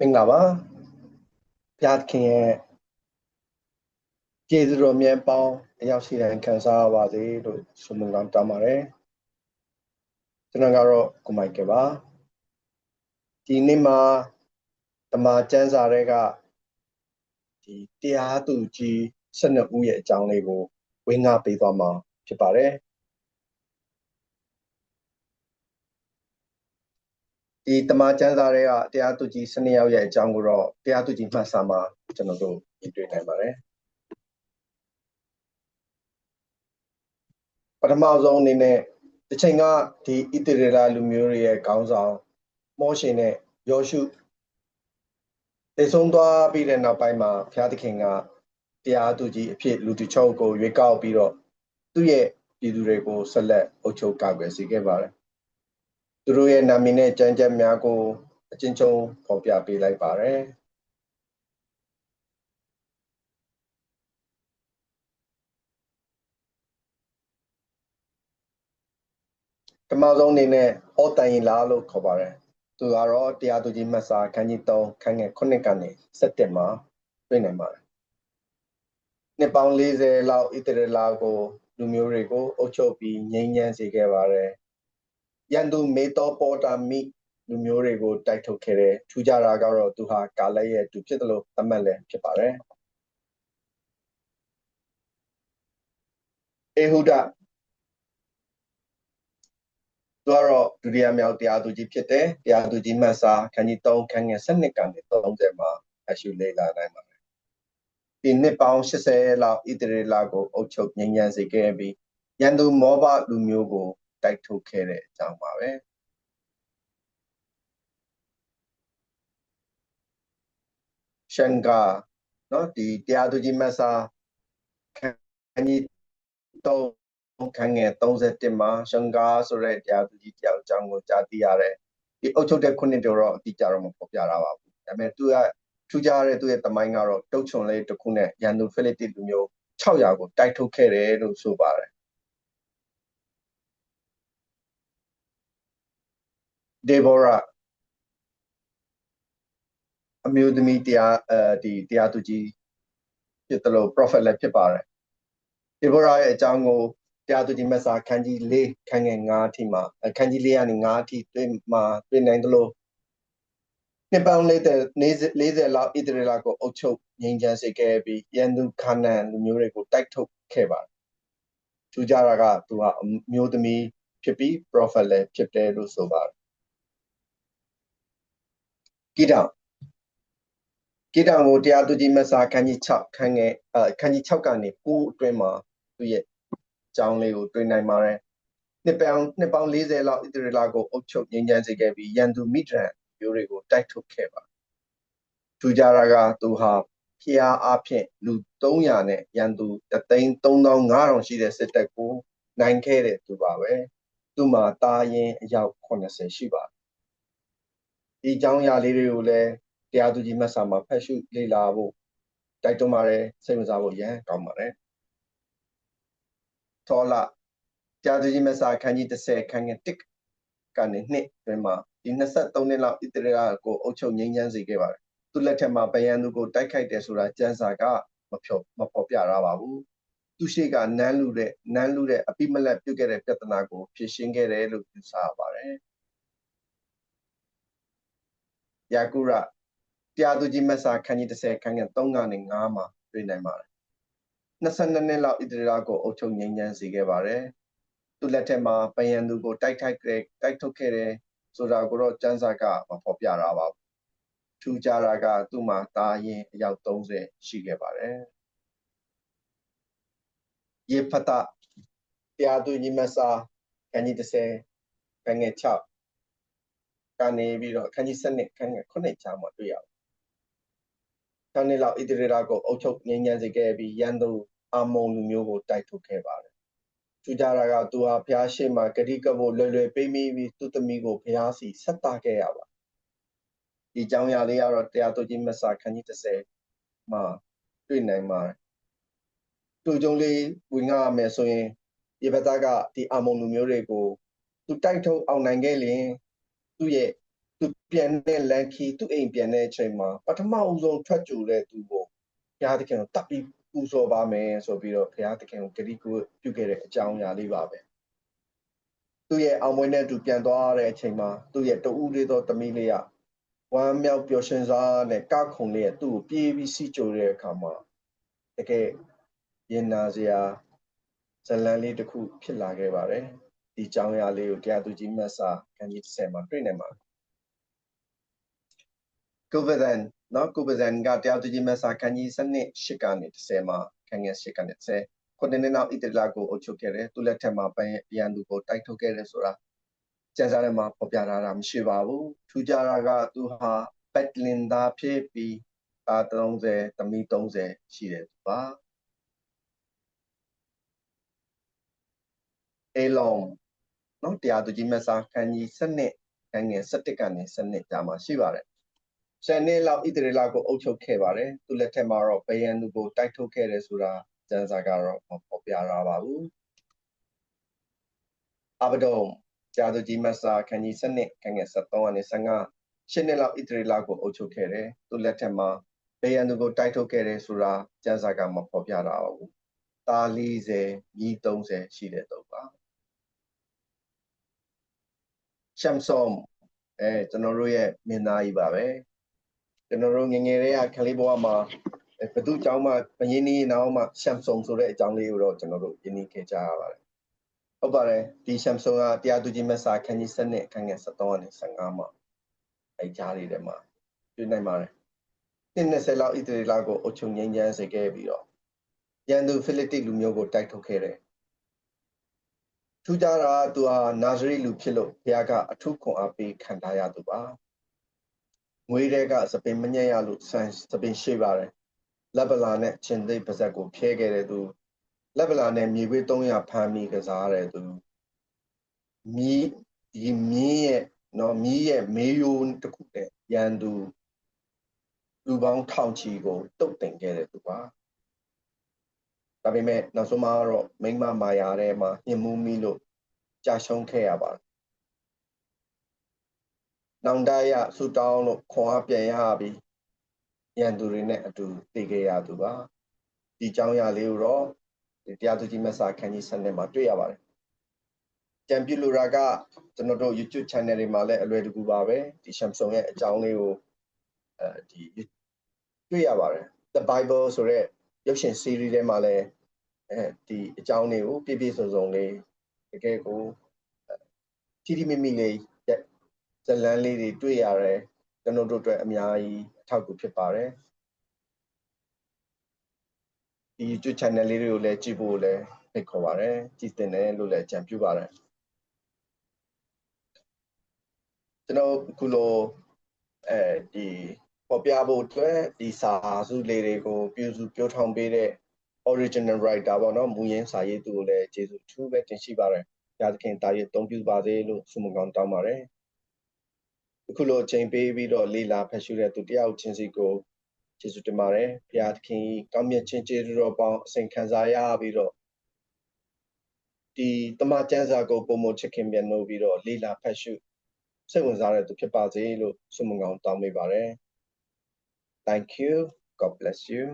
မင်္ဂလာပါဘုရားသခင်ရဲ့ကျေးဇူးတော်မြတ်ပေါင်းအရောက်ရှိတိုင်းခံစားရပါစေလို့ဆုမွန်ကောင်းတောင်းပါတယ်ကျွန်တော်ကတော့ကိုမိုက်ကယ်ပါဒီနေ့မှာတမန်ကျမ်းစာတွေကဒီတရားသူကြီး12ဦးရဲ့အကြောင်းလေးကိုဝေငှပေးသွားမှာဖြစ်ပါတယ် ဒီတမန်ကျမ်းစာတွေကတရားသူကြီး12ယောက်ရဲ့အကြောင်းကိုတော့တရားသူကြီးမှတ်စာမှာကျွန်တော်တို့တွေ့နိုင်ပါတယ်ပထမဆုံးအနေနဲ့တစ်ချိန်ကဒီဣသရေလလူမျိုးတွေရဲ့ခေါင်းဆောင်မောရှင်နဲ့ယောရှုတည်ဆုံးသွားပြီးတဲ့နောက်ပိုင်းမှာဘုရားသခင်ကတရားသူကြီးအဖြစ်လူတချို့ကိုရွေးကောက်ပြီးတော့သူ့ရဲ့ပြည်သူတွေကိုဆက်လက်အုပ်ချုပ်ကာကွယ်စေခဲ့ပါတယ် သူတို့ရဲ့နာမည်နဲ့ကြံကြက်များကိုအချင်းချင်းဖော်ပြပေးလိုက်ပါတယ်ပထမဆုံးအနေနဲ့ဟောတန်ရင်လာလို့ခေါ်ပါတယ်သူကတော့တရားသူကြီးမတ်စာခန်းကြီး3ခန်းငယ်9ကနေ7မှာတွေ့နိုင်ပါတယ်နှစ်ပေါင်း40လောက်ဣသရေလကိုလူမျိုးတွေကိုအုပ်ချုပ်ပြီးငြိမ်းချမ်းစေခဲ့ပါတယ် ရန်သူမေတောပေါ်တာမိလူမျိုးတွေကိုတိုက်ထုတ်ခဲ့တယ်ထူးခြားတာကတော့သူဟာကာလက်ရဲ့သူဖြစ်တယ်လို့သတ်မှတ်လည်းဖြစ်ပါတယ်အေဟုဒသူကတော့ဒုတိယမြောက်တရားသူကြီးဖြစ်တယ်တရားသူကြီးမှတ်စာခန်းကြီး3ခန်းငယ်7ကနေ30မှာအရှုလေ့လာနိုင်ပါတယ်ဒီနှစ်ပေါင်း80လောက်ဣသရေလကိုအုပ်ချုပ်ငြိမ်းချမ်းစေခဲ့ပြီးရန်သူမောဘလူမျိုးကို တိုက်ထုတ်ခဲ့တဲ့အကြောင်းပါပဲရှန်ကာเนาะဒီတရားသူကြီးမတ်စာခန်းကြီး3ခန်းငယ်31မှာရှန်ကာဆိုတဲ့တရားသူကြီးတယောက်အကြောင်းကိုကြားသိရတယ်ဒီအုပ်ချုပ်တဲ့ခုနှစ်တော့အတိအကျတော့မဖော်ပြတာပါဘူးဒါပေမဲ့သူကထူးခြားတဲ့သူရဲ့တမိုင်းကတော့တုတ်ချုံလေးတစ်ခုနဲ့ရန်သူဖိလိတိလူမျိုး600ကိုတိုက်ထုတ်ခဲ့တယ်လို့ဆိုပါတယ် ဒေဘောရာအမျိုးသမီးတရားအဲဒီတရားသူကြီးဖြစ်တယ်လို့ prophet လည်းဖြစ်ပါတယ်ဒေဘောရာရဲ့အကြောင်းကိုတရားသူကြီးမက်စာခန်းကြီး၄ခန်းငယ်9အထိမှာခန်းကြီး၄ကနေ9အထိတွေ့မှာတွေ့နိုင်တယ်လို့နှစ်ပေါင်း40 40လောက်ဣသရေလကိုအုပ်ချုပ်ငြိမ်းချမ်းစေခဲ့ပြီးရန်သူခါနန်လူမျိုးတွေကိုတိုက်ထုတ်ခဲ့ပါတယ်ထူးခြားတာကသူကအမျိုးသမီးဖြစ်ပြီး prophet လည်းဖြစ်တယ်လို့ဆိုပါတယ် ကိတောင်ကိတောင်ကိုတရားသူကြီးမဆာခန်းကြီး6ခန်းငယ်အခန်းကြီး6ကနေ9အတွင်းမှာသူရဲ့အကြောင်းလေးကိုတွေ့နိုင်ပါတယ်နှစ်ပေါင်းနှစ်ပေါင်း40လောက်ဣသရေလကိုအုပ်ချုပ်ငြိမ်းချမ်းစေခဲ့ပြီးရန်သူမိဒရန်မျိုးတွေကိုတိုက်ထုတ်ခဲ့ပါထူကြတာကသူဟာဖျားအဖြစ်လူ300နဲ့ရန်သူ33500ရှိတဲ့စစ်တပ်ကိုနိုင်ခဲ့တဲ့သူပါပဲသူ့မှာတာရင်အယောက်80ရှိပါတယ် ဒီအကြောင်းအရာလေးတွေကိုလည်းတရားသူကြီးမတ်စာမှာဖတ်ရှုလေ့လာဖို့တိုက်တွန်းပါတယ်စိတ်ဝင်စားဖို့ရန်ကောင်းပါတယ်ထောလာတရားသူကြီးမတ်စာခန်းကြီး30ခန်းငယ်1ကနေ2တွင်မှာဒီ23နှစ်လောက်ဣသရေလကိုအုပ်ချုပ်ငြိမ်းချမ်းစေခဲ့ပါတယ်သူလက်ထက်မှာဗယံသူကိုတိုက်ခိုက်တယ်ဆိုတာကျမ်းစာကမဖြောမဖော်ပြရပါဘူးသူရှိကနန်းလူတဲ့နန်းလူတဲ့အပိမလက်ပြုတ်ခဲ့တဲ့ပြဿနာကိုဖြေရှင်းခဲ့တယ်လို့ယူဆရပါတယ် ယာကုရတရားသူကြီးမတ်စာခန်းကြီး30ခန်းငယ်3ကနေ9မှာတွေ့နိုင်ပါတယ်22နှစ်လောက်ဣသရေလကိုအုပ်ချုပ်ငြိမ်းချမ်းစေခဲ့ပါတယ်သူလက်ထက်မှာပယံသူကိုတိုက်ထိုက်တိုက်ထုတ်ခဲ့တယ်ဆိုတာကိုတော့ကျမ်းစာကမဖော်ပြတာပါဘူးထူးခြားတာကသူ့မှာတာရင်အယောက်30ရှိခဲ့ပါတယ်ယေဖတတရားသူကြီးမတ်စာခန်းကြီး30ခန်းငယ်6 ကနေပြီးတော့ခန်းကြီး7ခန်းငယ်9ချာမှာတွေ့ရပါတယ်။ခန်းနှစ်လောက်ဣသရေလကိုအုပ်ချုပ်ငြိမ်းချမ်းစေခဲ့ပြီးရန်သူအာမုန်လူမျိုးကိုတိုက်ထုတ်ခဲ့ပါတယ်။ထူးခြားတာကသူဟာဘုရားရှိခိုးဂတိကဖို့လွယ်လွယ်ပေးမိပြီးသူ့သမီးကိုဘုရားစီဆက်တာခဲ့ရပါဒီအကြောင်းအရာလေးကတော့တရားသူကြီးမဆာခန်းကြီး30မှာတွေ့နိုင်ပါတယ်။တူကြုံလေးဝင်ငါရမယ်ဆိုရင်ဒီဘက်သားကဒီအာမုန်လူမျိုးတွေကိုသူတိုက်ထုတ်အောင်နိုင်ခဲ့ရင် သူ့ရဲ့သူပြန်တဲ့လန်ခီသူ့အိမ်ပြန်တဲ့အချိန်မှာပထမဦးဆုံးထွက်ကြူတဲ့သူကိုဘုရားသခင်ကိုတတ်ပြီးပူဇော်ပါမယ်ဆိုပြီးတော့ဘုရားသခင်ကိုဂရိကိုပြုခဲ့တဲ့အကြောင်းအရာလေးပါပဲသူ့ရဲ့အောင်ပွဲနဲ့သူပြန်သွားတဲ့အချိန်မှာသူ့ရဲ့တူဦးလေးသောသမီးလေးကဝမ်းမြောက်ပျော်ရွှင်စွာနဲ့ကခုန်လေးကသူ့ကိုပြေးပြီးစီးကြိုတဲ့အခါမှာတကယ်ရင်နာစရာဇလန်လေးတစ်ခုဖြစ်လာခဲ့ပါတယ် ဒီအကြောင်းအရာလေးကိုတရားသူကြီးမတ်စာခန်းကြီး30မှာတွေ့နိုင်ပါတယ်ကုဗဒန်နော်ကုဗဒန်ကတရားသူကြီးမတ်စာခန်းကြီး7ရှစ်ကနေ30မှာခန်းငယ်ရှစ်ကနေ30ခုနှစ်နှစ်နောက်ဣတလကိုအုပ်ချုပ်ခဲ့တယ်သူလက်ထက်မှာပြန်သူကိုတိုက်ထုတ်ခဲ့တယ်ဆိုတာကျန်စာထဲမှာပေါ်ပြထားတာမရှိပါဘူးထူးခြားတာကသူဟာပက်လင်သားဖြစ်ပြီးအာ30သမီး30ရှိတယ်သူပါအေလောင် နော်တရားသူကြီးမဆာခန်းကြီး7ခန်းငယ်7ကနေ7ကြာမှာရှိပါတယ်ဆယ်နှစ်လောက်ဣသရေလကိုအုပ်ချုပ်ခဲ့ပါတယ်သူလက်ထက်မှာတော့ဘယံသူကိုတိုက်ထုတ်ခဲ့တယ်ဆိုတာကျမ်းစာကတော့မပေါ်ပြရပါဘူးအဘဒုံကြာသူကြီးမဆာခန်းကြီး7ခန်းငယ်73ကနေ15ရှစ်နှစ်လောက်ဣသရေလကိုအုပ်ချုပ်ခဲ့တယ်သူလက်ထက်မှာဘယံသူကိုတိုက်ထုတ်ခဲ့တယ်ဆိုတာကျမ်းစာကမပေါ်ပြတာပါဘူးသား40ညီ30ရှိတဲ့တော့ပါ ရှမ်ဆုံအဲကျွန်တော်တို့ရဲ့မင်းသားကြီးပါပဲကျွန်တော်တို့ငငယ်လေးကခလေးဘဝမှာဘသူအကြောင်းမှမရင်းနေနောက်မှရှမ်ဆုံဆိုတဲ့အကြောင်းလေးကိုတော့ကျွန်တော်တို့ယဉ်နေခဲ့ကြရပါတယ်ဟုတ်ပါတယ်ဒီရှမ်ဆုံကတရားသူကြီးမဆာခန်းကြီး7နဲ့ခန်းငယ်73ကနေ15မှာအဲကြားလေးထဲမှာတွေ့နိုင်ပါတယ်20လောက်ဣသရေလကိုအုပ်ချုပ်ငင်းချမ်းစေခဲ့ပြီးတော့ရန်သူဖိလိတိလူမျိုးကိုတိုက်ထုတ်ခဲ့တယ် ထူးခြားတာသူဟာနာဇရိလူဖြစ်လို့ဘုရားကအထုခွန်အားပေးခံထားရသူပါငွေတွေကစပင်မညံ့ရလို့ဆန်စပင်ရှိပါတယ်လက်ဗလာနဲ့ချင်းသိပါဇက်ကိုဖျဲခဲ့တဲ့သူလက်ဗလာနဲ့မြေခွေး300ဖမ်းပြီးကစားတဲ့သူမြီးဒီမြင်းရဲ့နော်မြီးရဲ့မေးယိုးတစ်ခုနဲ့ရန်သူလူပေါင်းထောင်ချီကိုတုတ်တင်ခဲ့တဲ့သူပါ ဒါပေမဲ့နောက်ဆုံးမှာတော့မိမမာယာထဲမှာညှဉ်းမှုမိလို့ကြာရှုံးခဲ့ရပါတယ်။နောင်တရဆူတောင်းလို့ခွန်အားပြန်ရပြီးရန်သူတွေနဲ့အတူတည်ခဲ့ရသူပါ။ဒီကြောင်းရလေးကိုတော့တရားသူကြီးမဆာခန်းကြီးစနစ်မှာတွေ့ရပါတယ်။ကြံပြလူရာကကျွန်တော်တို့ YouTube channel တွေမှာလည်းအလွယ်တကူပါပဲဒီ Samsung ရဲ့အကြောင်းလေးကိုအဲဒီတွေ့ရပါတယ်။ The Bible ဆိုတဲ့ရုပ်ရှင် series ထဲမှာလည်း အဲဒီအကြောင်းတွေကိုပြည့်ပြည့်စုံစုံလေးတကယ်ကိုထိထိမိမိလေးဇလန်းလေးတွေတွေ့ရတယ်ကျွန်တော်တို့အတွက်အများကြီးအထောက်အကူဖြစ်ပါတယ်ဒီ YouTube channel လေးတွေကိုလည်းကြည့်ဖို့လည်းဖိတ်ခေါ်ပါတယ်ကြည့်တင်တယ်လို့လည်းအကြံပြုပါတယ်ကျွန်တော်ခုလိုအဲဒီပေါ်ပြဖို့အတွက်ဒီစာစုလေးတွေကိုပြုစုပြောထောင်ပေးတဲ့ original writer ပေါ့နော်မူရင်းစာရေးသူကိုလည်းကျေးဇူးအထူးပဲတင်ရှိပါတယ်။ရာသခင်တာရေးအသုံးပြုပါစေလို့ဆုမကောင်းတောင်းပါတယ်။အခုလိုအချိန်ပေးပြီးတော့လေ့လာဖတ်ရှုတဲ့သူတယောက်ချင်းစီကိုကျေးဇူးတင်ပါတယ်။ဘုရားသခင်ကောင်းမြတ်ခြင်းကျေးဇူးတော်ပေါင်းအစဉ်ခံစားရပြီးတော့ဒီတမန်ကျမ်းစာကိုပုံမချစ်ခင်ပြန်လို့ပြီးတော့လေ့လာဖတ်ရှုစိတ်ဝင်စားတဲ့သူဖြစ်ပါစေလို့ဆုမကောင်းတောင်းပေးပါတယ်။ Thank you. God bless you.